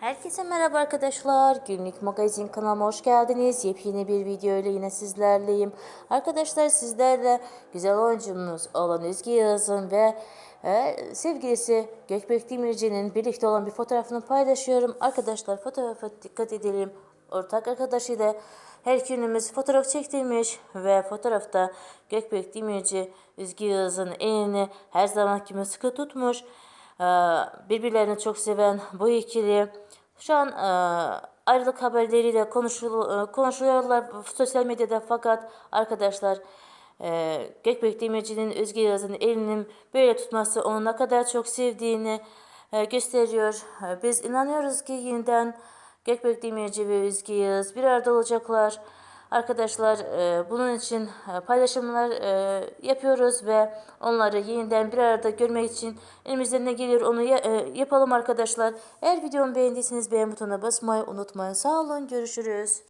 Herkese merhaba arkadaşlar. Günlük magazin kanalıma hoş geldiniz. Yepyeni bir video ile yine sizlerleyim. Arkadaşlar sizlerle güzel oyuncumuz olan Özge Yağız'ın ve e, sevgilisi Gökbek Demirci'nin birlikte olan bir fotoğrafını paylaşıyorum. Arkadaşlar fotoğrafa dikkat edelim. Ortak arkadaşıyla her ikimiz fotoğraf çektirmiş ve fotoğrafta Gökbek Demirci Özge Yağız'ın elini her zaman gibi sıkı tutmuş. Ee, birbirlerini çok seven bu ikili şu an e, ayrılık haberleriyle konuşul, e, konuşuluyorlar sosyal medyada fakat arkadaşlar e, Gökbek Demirci'nin Özge Yağız'ın elinin böyle tutması onu ne kadar çok sevdiğini e, gösteriyor. Biz inanıyoruz ki yeniden Gökbek Demirci ve Özge Yağız bir arada olacaklar. Arkadaşlar e, bunun için e, paylaşımlar e, yapıyoruz ve onları yeniden bir arada görmek için elimizden ne geliyor onu ya- e, yapalım arkadaşlar. Eğer videomu beğendiyseniz beğen butonuna basmayı unutmayın. Sağ olun görüşürüz.